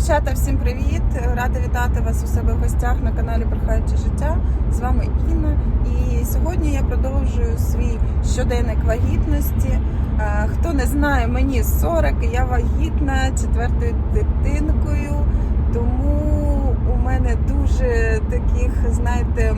Дівчата, всім привіт! Рада вітати вас у себе в гостях на каналі Брехаюче життя. З вами Інна. І сьогодні я продовжую свій щоденник вагітності. Хто не знає, мені 40, і я вагітна четвертою дитинкою. Тому у мене дуже таких, знаєте,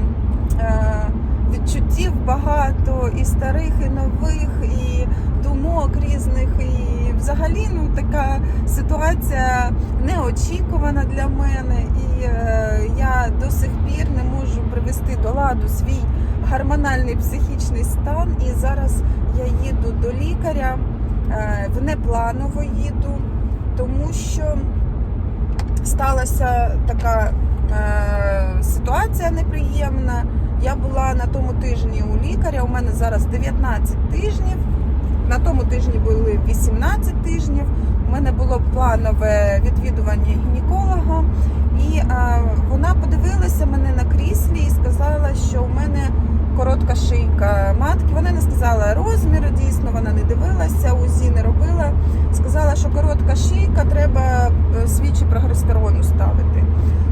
відчуттів багато і старих, і нових, і думок різних. І взагалі ну, така ситуація неочікувана для мене. І е, я до сих пір не можу привести до ладу свій гормональний психічний стан. І зараз я їду до лікаря, е, внепланово їду, тому що сталася така е, ситуація неприємна. Я була на тому тижні у лікаря. У мене зараз 19 тижнів. На тому тижні були 18 тижнів. У мене було планове відвідування гінеколога, і е, вона подивилася мене на кріслі і сказала, що у мене коротка шийка матки. Вона не сказала розміру, дійсно, вона не дивилася, УЗІ не робила. Сказала, що коротка шийка, треба е, свічі прогестерону ставити.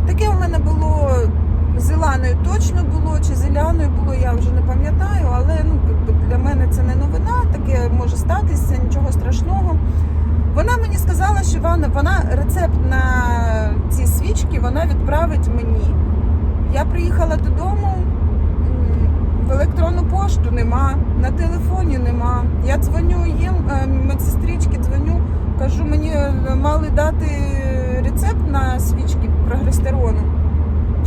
Таке у мене було з точно було, чи з Іляною було, я вже не пам'ятаю, але ну, мене це не новина, таке може статися, нічого страшного. Вона мені сказала, що вона, вона рецепт на ці свічки вона відправить мені. Я приїхала додому, в електронну пошту нема, на телефоні нема. Я дзвоню їм, е, медсестрички дзвоню, кажу, мені е, мали дати рецепт на свічки прогестерону.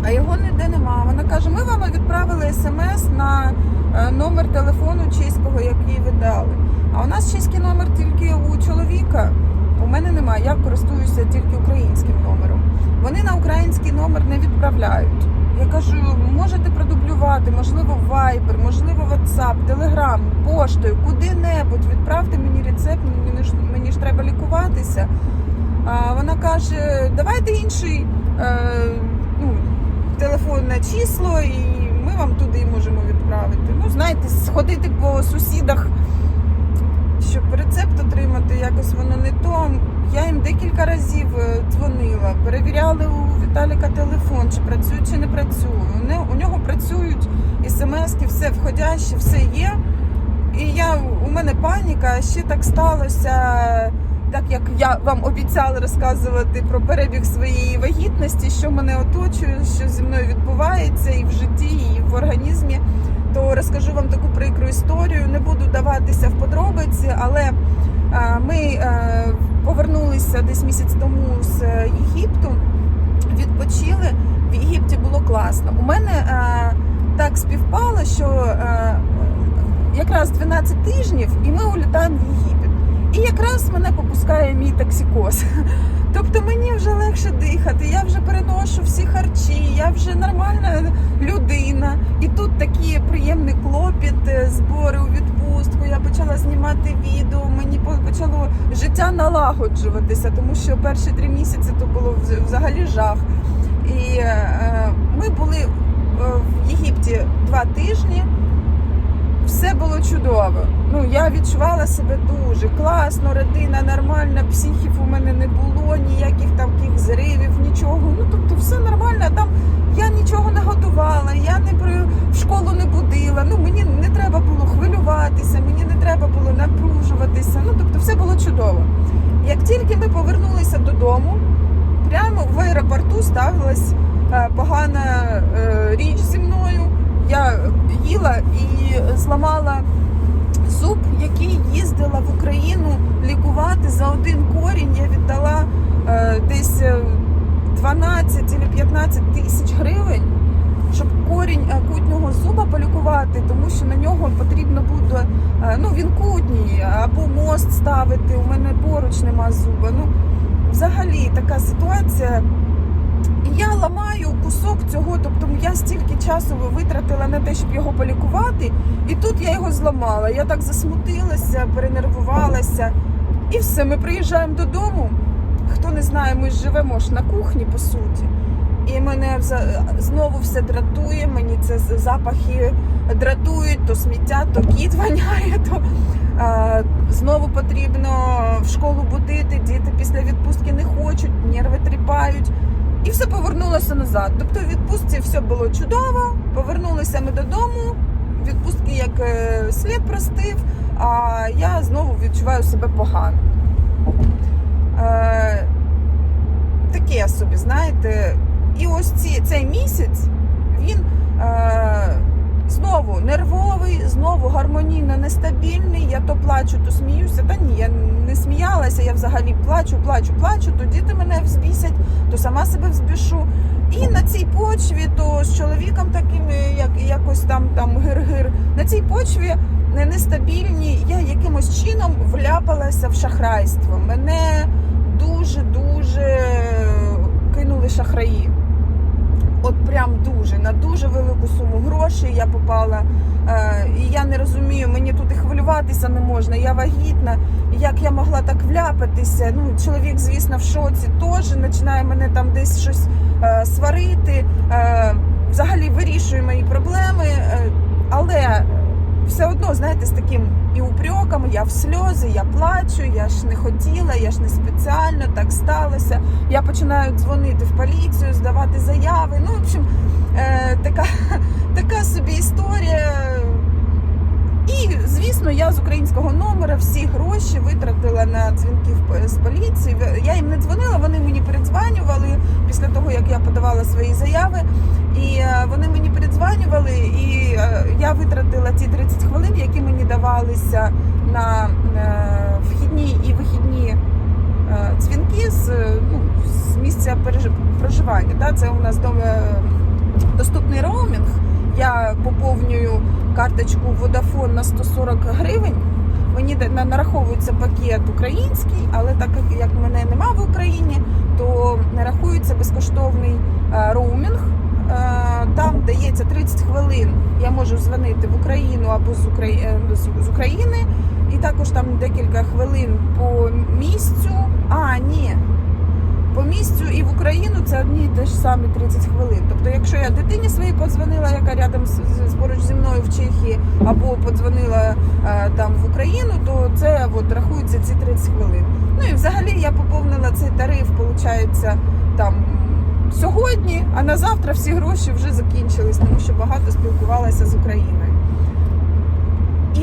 А його ніде нема. Вона каже: ми вам відправили смс на е, номер телефону чеського, який ви дали. А у нас чеський номер тільки у чоловіка. У мене немає. Я користуюся тільки українським номером. Вони на український номер не відправляють. Я кажу, можете продублювати, можливо, Viber, можливо, WhatsApp, Telegram, поштою, куди-небудь. Відправте мені рецепт, мені ж мені ж треба лікуватися. А вона каже, давайте інший. Е, телефонне число, і ми вам туди можемо відправити. Ну, знаєте, сходити по сусідах, щоб рецепт отримати, якось воно не то. Я їм декілька разів е, дзвонила, перевіряли у Віталіка телефон, чи працює, чи не працює. У нього працюють смски, все входяще, все є. І я, у мене паніка, ще так сталося так як я вам обіцяла розказувати про перебіг своєї вагітності, що мене оточує, що зі мною відбувається і в житті, і в організмі, то розкажу вам таку прикру історію. Не буду даватися в подробиці, але е, ми е, повернулися десь місяць тому з е, Єгипту, відпочили. В Єгипті було класно. У мене так співпало, що якраз 12 тижнів, і ми улітаємо в Єгипет. І якраз мене попускає мій токсикоз. Тобто мені вже легше дихати, я вже переношу всі харчі, я вже нормальна людина. І тут такий приємний клопіт, е, збори у відпустку. Я почала знімати відео, мені почало життя налагоджуватися, тому що перші три місяці то було взагалі жах. І е, ми були е, в Єгипті два тижні все було чудово. Ну я відчувала себе дуже класно, родина нормальна, психів у мене не було, ніяких таких зривів, нічого. Ну тобто все нормально. Там я нічого не готувала, я не при в школу не будила. Ну мені не треба було хвилюватися, мені не треба було напружуватися. Ну тобто, все було чудово. Як тільки ми повернулися додому, прямо в аеропорту ставилась е, погана е, річ зі мною. Я їла і зламала зуб, який їздила в Україну лікувати за один корінь. Я віддала е, десь е, 12 чи 15 тисяч гривень, щоб корінь кутнього зуба полікувати, тому що на нього потрібно буде, е, ну він кутній, або мост ставити. У мене поруч нема зуба. Ну, взагалі така ситуація. Я ламаю кусок цього, тобто я стільки часу витратила на те, щоб його полікувати, і тут я його зламала. Я так засмутилася, перенервувалася. І все, ми приїжджаємо додому. Хто не знає, ми живемо ж на кухні, по суті. І мене знову все дратує, мені це запахи дратують, то сміття, то кіт воняє, то Е, Знову потрібно в школу будити, діти після відпустки не хочуть, нерви тріпають. І все повернулося назад. Тобто в відпустці все було чудово, повернулися ми додому, відпустки як е, слід простив, а я знову відчуваю себе погано. Е, таке собі, знаєте. І ось ці, цей місяць він е, знову нервовий, знову гармонійно нестабільний. Я то плачу, то сміюся. Та ні, я не сміялася, я взагалі плачу, плачу, плачу, то діти мене взбісять, то сама себе взбішу. І на цій почві, то з чоловіком таким, е, як якось там там гир-гир, на цій почві не- нестабільні, я якимось чином вляпалася в шахрайство. Мене дуже-дуже кинули шахраї. От прям дуже на дуже велику грошей я попала. Е, і я не розумію, мені тут і хвилюватися не можна. Я вагітна. Як я могла так вляпатися? Ну, чоловік, звісно, в шоці теж починає мене там десь щось е, сварити. Е, взагалі вирішує мої проблеми. Але все одно, знаєте, з таким і упреком, я в сльози, я плачу, я ж не хотіла, я ж не спеціально, так сталося. Я починаю дзвонити в поліцію, здавати заяви. Ну, в общем, номера всі гроші витратила на дзвінки з поліції. Я їм не дзвонила, вони мені передзванювали після того, як я подавала свої заяви. І е, вони мені передзванювали, і е, я витратила ті 30 хвилин, які мені давалися на е, вхідні і вихідні дзвінки з, ну, з місця проживання. Да? Це у нас доступний роумінг. Я поповнюю карточку Vodafone на 140 гривень. Мені нараховується пакет український, але так як- мене нема в Україні, то нарахується безкоштовний е, роумінг. Е, Там дається 30 хвилин. Я можу дзвонити в Україну або е, з- з України, і також там декілька хвилин по місцю. А, ні. По місцю і в Україну це одні і те ж самі 30 хвилин. Тобто, якщо я дитині своїй подзвонила, яка рядом з, з- поруч зі мною в Чехії, або подзвонила е, там в Україну, то це от, рахується ці 30 хвилин. Ну і взагалі я поповнила цей тариф, виходить, там сьогодні, а на завтра всі гроші вже закінчились, тому що багато спілкувалася з Україною.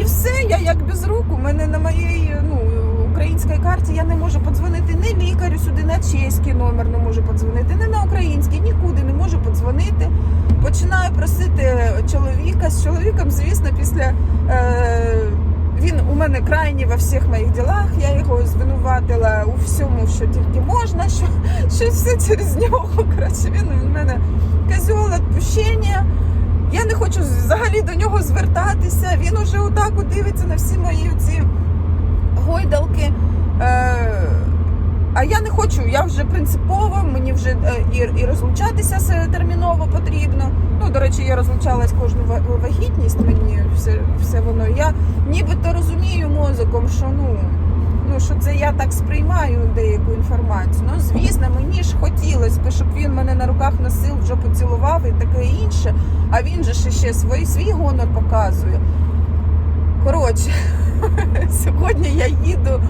І все, я як без рук, у мене на моїй ну, українській карті я не можу подзвонити ні лікарю сюди на чеський номер не можу подзвонити, ні на український, нікуди не можу подзвонити. Починаю просити чоловіка. З чоловіком, звісно, після е, він у мене крайній во всіх моїх ділах. Я його звинуватила у всьому, що тільки можна, що, що все через нього. Коротше, він у мене козьол відпущення. Я не хочу взагалі до нього звертатися. Він уже отак дивиться на всі мої ці гойдалки. Е, а я не хочу, я вже принципово, мені вже е, і, і розлучатися терміново потрібно. Ну, до речі, я розлучалась кожну вагітність, мені все, все воно. Я нібито розумію мозоком, що ну, ну що це я так сприймаю деяку інформацію. Ну, звісно, мені ж хотілося б, щоб він мене на руках носив, вже поцілував і таке інше. А він же ще свій, свій гонор показує. Коротше, сьогодні я їду.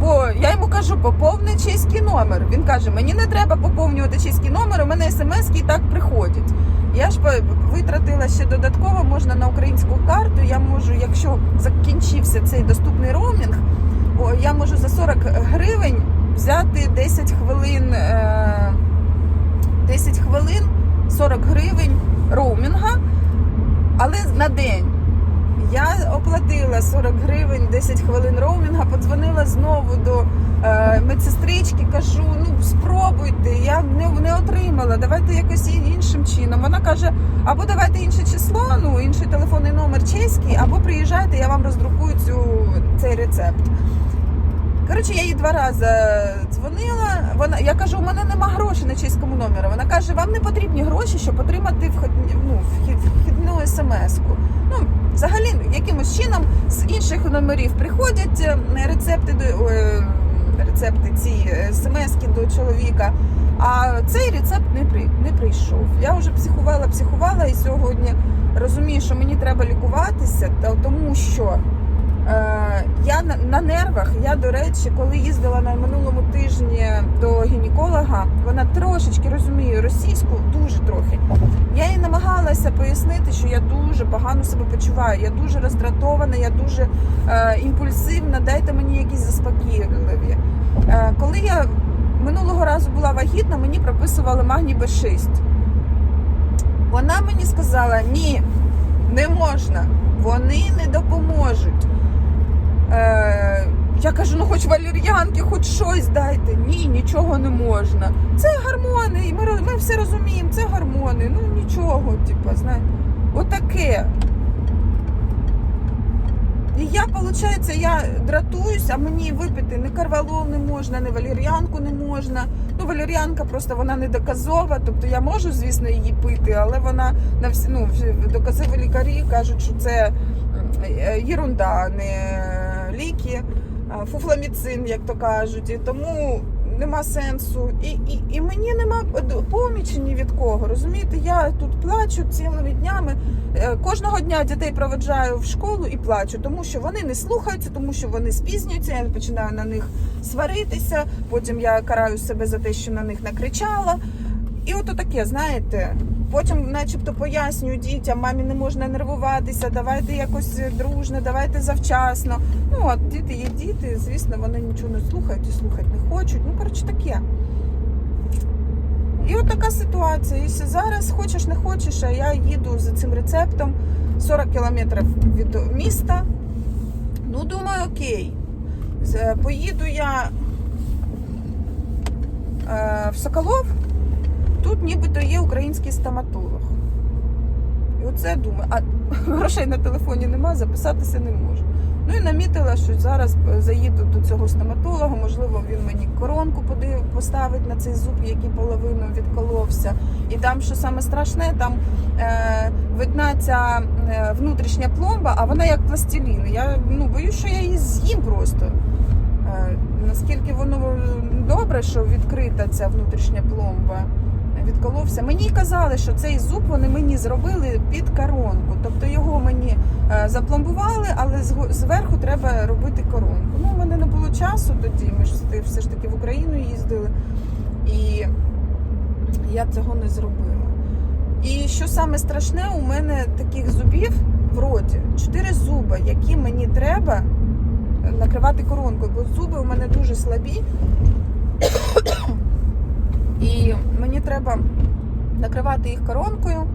Бо я йому кажу, поповни чеський номер. Він каже, мені не треба поповнювати чеський номер, у мене смс і так приходять. Я ж витратила ще додатково, можна на українську карту. Я можу, якщо закінчився цей доступний роумінг, я можу за 40 гривень взяти 10 хвилин, е, 10 хвилин 40 гривень роумінга, але на день. Я оплатила 40 гривень, 10 хвилин роумінга, подзвонила знову до е, медсестрички, кажу, ну спробуйте, я не, не отримала, давайте якось іншим чином. Вона каже, або давайте інше число, ну інший телефонний номер чеський, або приїжджайте, я вам роздрукую цю, цей рецепт. Коротше, я їй два рази дзвонила. Вона, я кажу, у мене нема грошей на чеському номері. Вона каже, вам не потрібні гроші, щоб отримати вхідні, ну, вхідну смс-ку. Ну, взагалі, якимось чином з інших номерів приходять е, рецепти до е, рецепти ці смс-ки до чоловіка. А цей рецепт не при не прийшов. Я вже психувала, психувала і сьогодні розумію, що мені треба лікуватися, та- тому що Е, я на, на нервах. Я, до речі, коли їздила на минулому тижні до гінеколога, вона трошечки розуміє російську, дуже трохи. Я їй намагалася пояснити, що я дуже погано себе почуваю. Я дуже роздратована, я дуже е, імпульсивна. Дайте мені якісь заспокійливі. Е, коли я минулого разу була вагітна, мені прописували магній Б6. Вона мені сказала: ні, не можна, вони не допоможуть. Е, я кажу, ну хоч валір'янки, хоч щось дайте. Ні, нічого не можна. Це гормони, і ми, ми все розуміємо, це гормони. Ну нічого, типу, знаєте, отаке. І я, виходить, я дратуюсь, а мені випити ні карвалол не можна, ні валір'янку не можна. Ну, валеріанка просто вона не доказова, тобто я можу, звісно, її пити, але вона на всі ну, доказові лікарі кажуть, що це е, єрунда, не ліки, фуфламіцин, як то кажуть. І тому нема сенсу. І, і, і мені нема помічі ні від кого. Розумієте, я тут плачу цілими днями. Е, Кожного дня дітей проведжаю в школу і плачу, тому що вони не слухаються, тому що вони спізнюються. Я починаю на них сваритися. Потім я караю себе за те, що на них накричала. І от таке, знаєте. Потім, начебто, пояснюю дітям, мамі не можна нервуватися, давайте якось дружно, давайте завчасно. Ну, от діти є діти, звісно, вони нічого не слухають і слухати не хочуть. Ну, коротше, таке. І от така ситуація. І зараз хочеш, не хочеш, а я їду за цим рецептом 40 кілометрів від міста. Ну, думаю, окей. Поїду я е, в Соколов. Тут нібито є український стоматолог. І оце думаю, а грошей на телефоні нема, записатися не можу. Ну і намітила, що зараз заїду до цього стоматолога, можливо, він мені коронку поставить на цей зуб, який половину відколовся. І там, що саме страшне, там е, видна ця е, внутрішня пломба, а вона як пластилін. Я ну, боюсь, що я її з'їм просто. Е, наскільки воно добре, що відкрита ця внутрішня пломба відколовся. Мені казали, що цей зуб вони мені зробили під коронку. Тобто його мені е, запломбували, але зверху треба робити коронку. Ну, у мене не було часу тоді. Ми ж все- ж таки в Україну їздили, і я цього не зробила. І що саме страшне, у мене таких зубів в роті чотири зуби, які мені треба накривати коронкою, бо зуби у мене дуже слабі. І треба накривати їх коронкою.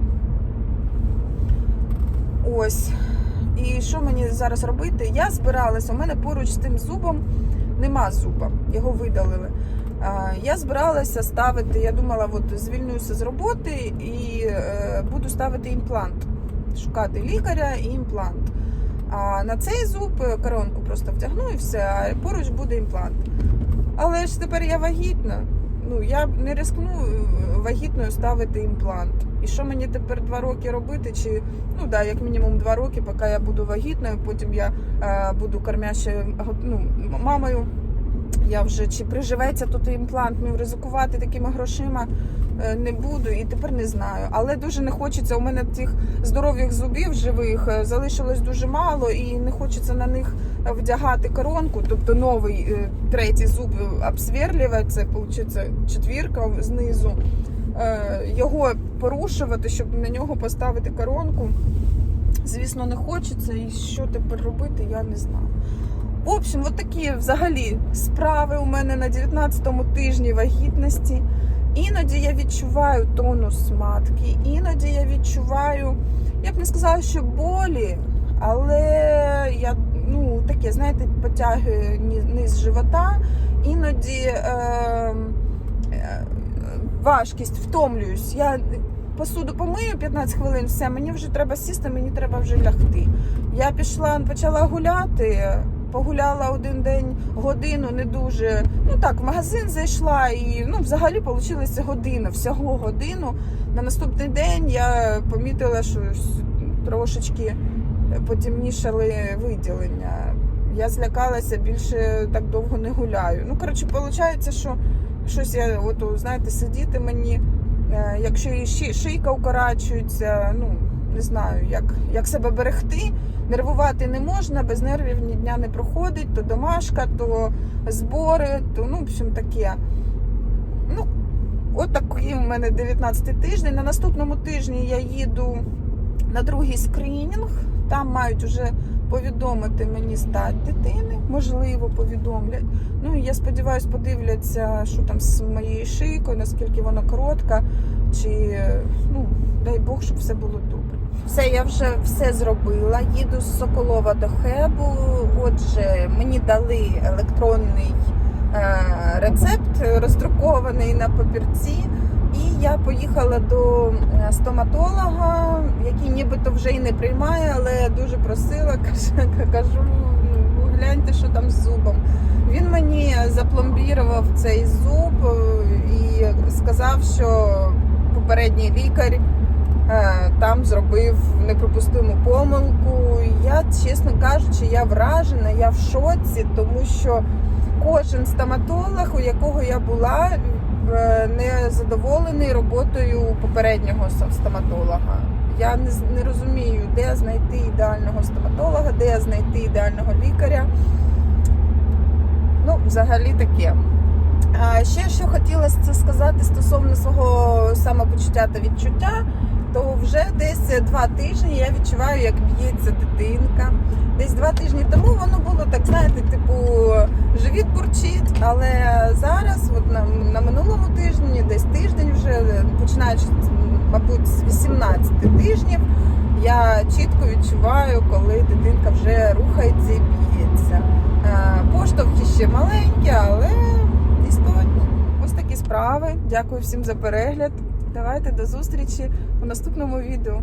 Ось. І що мені зараз робити? Я збиралася, у мене поруч з тим зубом нема зуба, його видалили. Я збиралася ставити, я думала, от звільнюся з роботи і е, буду ставити імплант, шукати лікаря і імплант. А на цей зуб е, коронку просто втягну і все, а поруч буде імплант. Але ж тепер я вагітна. Ну, я не рискну е, вагітною ставити імплант. І що мені тепер два роки робити? Чи ну да, як мінімум два роки, поки я буду вагітною, потім я е, буду кормящою ну, мамою. Я вже чи приживеться тут імплант, ну ризикувати такими грошима е, не буду і тепер не знаю. Але дуже не хочеться. У мене тих здорових зубів живих е, залишилось дуже мало, і не хочеться на них вдягати коронку, тобто новий е, третій зуб обсверлювати, це виходить четвірка знизу. Його порушувати, щоб на нього поставити коронку. Звісно, не хочеться. І що тепер робити, я не знаю. В общем, от такі взагалі справи у мене на 19-му тижні вагітності. Іноді я відчуваю тонус матки, іноді я відчуваю, я б не сказала, що болі, але я ну таке, знаєте, потягую низ живота, іноді е, е, важкість, втомлююсь. Я посуду помию 15 хвилин, все, мені вже треба сісти, мені треба вже лягти. Я пішла, почала гуляти. Погуляла один день годину, не дуже. Ну так, в магазин зайшла і ну, взагалі вийшла година, всього годину. На наступний день я помітила, що трошечки потемнішали виділення. Я злякалася, більше так довго не гуляю. Ну, коротше, виходить, що щось я, от, знаєте, сидіти мені, е, якщо і шийка укорачується, ну, не знаю, як, як себе берегти. Нервувати не можна, без нервів ні дня не проходить, то домашка, то збори, то ну, в общем, таке. Ну, от такий у мене 19 тиждень. На наступному тижні я їду на другий скринінг. Там мають вже повідомити мені стать дитини, можливо, повідомлять. Ну і я сподіваюся, подивляться, що там з моєю шийкою, наскільки вона коротка, чи ну, дай Бог, щоб все було добре. Все, я вже все зробила. Їду з Соколова до Хебу. Отже, мені дали електронний е, рецепт, роздрукований на папірці. І я поїхала до е, стоматолога, який нібито вже і не приймає, але дуже просила, кажу, ну гляньте, що там з зубом. Він мені запломбірував цей зуб е, і сказав, що попередній лікар там зробив неприпустиму помилку. Я, чесно кажучи, я вражена, я в шоці, тому що кожен стоматолог, у якого я була, е, не задоволений роботою попереднього стоматолога. Я не, розумію, де знайти ідеального стоматолога, де знайти ідеального лікаря. Ну, взагалі таке. А ще що хотілося це сказати стосовно свого самопочуття та відчуття, десь два тижні я відчуваю, як б'ється дитинка. Десь два тижні тому воно було так, знаєте, типу живіт бурчить, але зараз, от на, на минулому тижні, десь тиждень вже починаючи, мабуть, з 18 тижнів, я чітко відчуваю, коли дитинка вже рухається і б'ється. Е, Поштовхи ще маленькі, але істотні. Ось такі справи. Дякую всім за перегляд. Давайте до зустрічі у наступному відео.